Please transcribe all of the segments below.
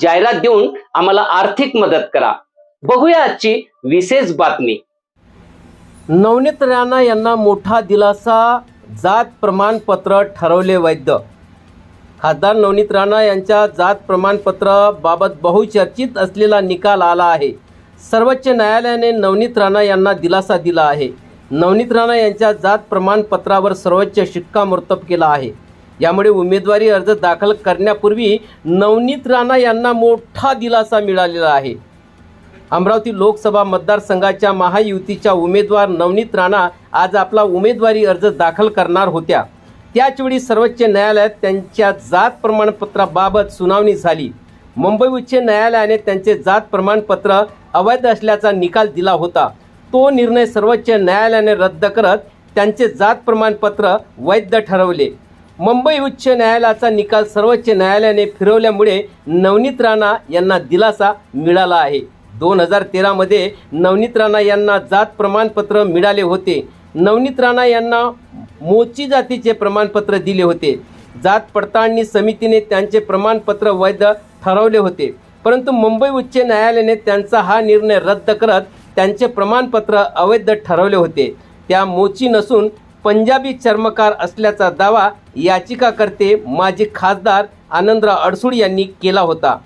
जाहिरात देऊन आम्हाला आर्थिक मदत करा. बघूया आजची विशेष बातमी. नवनीत राणा यांना मोठा दिलासा जात प्रमाणपत्र ठरवले वैद्य. खासदार नवनीत राणा यांच्या जात प्रमाणपत्राबाबत बहुचर्चित असलेला निकाल आला आहे. सर्वोच्च न्यायालयाने नवनीत राणा यांना दिलासा दिला आहे. नवनीत राणा यांच्या जात प्रमाणपत्रावर सर्वोच्च शिक्कामोर्तब केला आहे. यामुळे उमेदवारी अर्ज दाखल करण्यापूर्वी नवनीत राणा यांना मोठा दिलासा मिळालेला आहे. अमरावती लोकसभा मतदारसंघाच्या महायुतीच्या उमेदवार नवनीत राणा आज आपला उमेदवारी अर्ज दाखल करणार होत्या. त्याचवेळी सर्वोच्च न्यायालयात त्यांच्या जात प्रमाणपत्राबाबत सुनावणी झाली. मुंबई उच्च न्यायालयाने त्यांचे जात प्रमाणपत्र अवैध असल्याचा निकाल दिला होता. तो निर्णय सर्वोच्च न्यायालयाने रद्द करत त्यांचे जात प्रमाणपत्र वैध ठरवले. मुंबई उच्च न्यायालयाचा निकाल सर्वोच्च न्यायालयाने फिरवल्यामुळे नवनीत राणा यांना दिलासा मिळाला आहे. दोन हजार तेरामध्ये नवनीत राणा यांना जात प्रमाणपत्र मिळाले होते. नवनीत राणा यांना मोची जातीचे प्रमाणपत्र दिले होते. जात पडताळणी समितीने त्यांचे प्रमाणपत्र वैध ठरवले होते. परंतु मुंबई उच्च न्यायालयाने त्यांचा हा निर्णय रद्द करत त्यांचे प्रमाणपत्र अवैध ठरवले होते. त्या मोची नसून पंजाबी चर्मकार असल्याचा दावा याचिकाकर्ते माजी खासदार आनंदराव अडसूळ यांनी केला होता.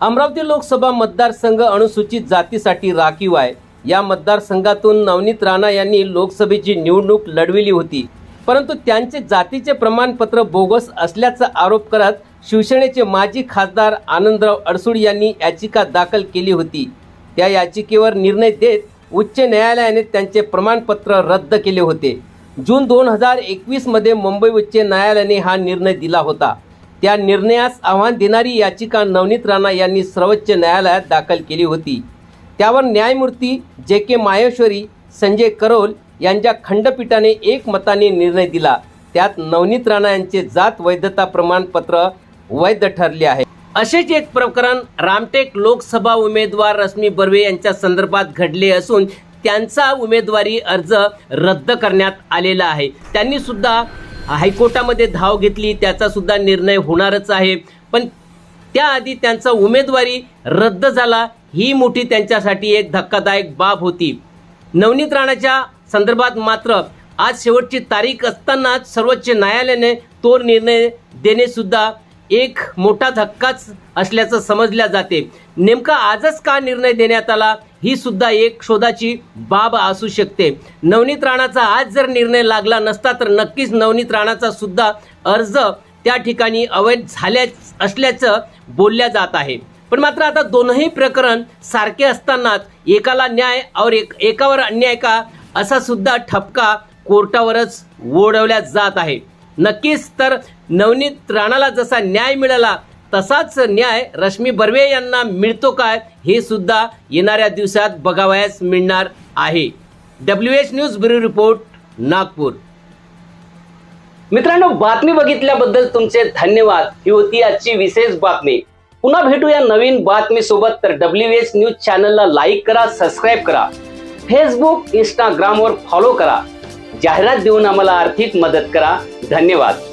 अमरावती लोकसभा मतदारसंघ अनुसूचित जातीसाठी राखीव आहे. या मतदारसंघातून नवनीत राणा यांनी लोकसभेची निवडणूक लढविली होती. परंतु त्यांचे जातीचे प्रमाणपत्र बोगस असल्याचा आरोप करत शिवसेनेचे माजी खासदार आनंदराव अडसूळ यांनी याचिका दाखल केली होती. त्या याचिकेवर निर्णय देत उच्च न्यायालयाने त्यांचे प्रमाणपत्र रद्द केले होते. जून दोन हजार एकवीसमध्ये मुंबई उच्च न्यायालयाने हा निर्णय दिला होता. त्या निर्णयास आव्हान देणारी याचिका नवनीत राणा यांनी सर्वोच्च न्यायालयात दाखल केली होती. त्यावर न्यायमूर्ती जे के माहेश्वरी संजय करोल यांच्या खंडपीठाने एक मताने निर्णय दिला. त्यात नवनीत राणा यांचे जात वैधता प्रमाणपत्र वैध ठरले आहे. असेच एक प्रकरण रामटेक लोकसभा उमेदवार रश्मी बर्वे यांच्या संदर्भात घडले असून त्यांचा उमेदवारी अर्ज रद्द करण्यात आलेला आहे. त्यांनी सुद्धा हायकोर्टामध्ये धाव घेतली त्याचा सुद्धा निर्णय होणारच आहे. पण त्याआधी त्यांचा उमेदवारी रद्द झाला ही मोठी त्यांच्यासाठी एक धक्कादायक बाब होती. नवनीत राणाच्या संदर्भात मात्र आज शेवटची तारीख असतानाच सर्वोच्च न्यायालयाने तो निर्णय देणेसुद्धा एक मोठा धक्काच असल्याचं समजल्या जाते. नेमका आजच का निर्णय देण्यात आला ही सुद्धा एक शोधाची बाब असू शकते. नवनीत राणाचा आज जर निर्णय लागला नसता तर नक्कीच नवनीत राणाचा सुद्धा अर्ज त्या ठिकाणी अवैध झाल्या असल्याचं बोलल्या जात आहे. पण मात्र आता दोनही प्रकरण सारखे असतानाच एकाला न्याय और एक एकावर अन्याय का असा सुद्धा ठपका कोर्टावरच ओढवल्या जात आहे. नक्कीच तर नवनीत राणाला जसा न्याय मिळाला तसाच न्याय रश्मी बर्वे यांना मिळतो काय हे सुद्धा येणाऱ्या दिवसात बघावयास मिळणार आहे. W H news bureau report Nagpur. मित्रांनो बातमी बघितल्याबद्दल तुमचे धन्यवाद. ही होती आजची विशेष बातमी. पुन्हा भेटूया नवीन बातमी सोबत तर डब्ल्यू एच न्यूज चॅनलला लाईक करा सबस्क्राईब करा. फेसबुक इंस्टाग्रामवर फॉलो करा. जाहिरात देऊन आम्हाला आर्थिक मदत करा. धन्यवाद.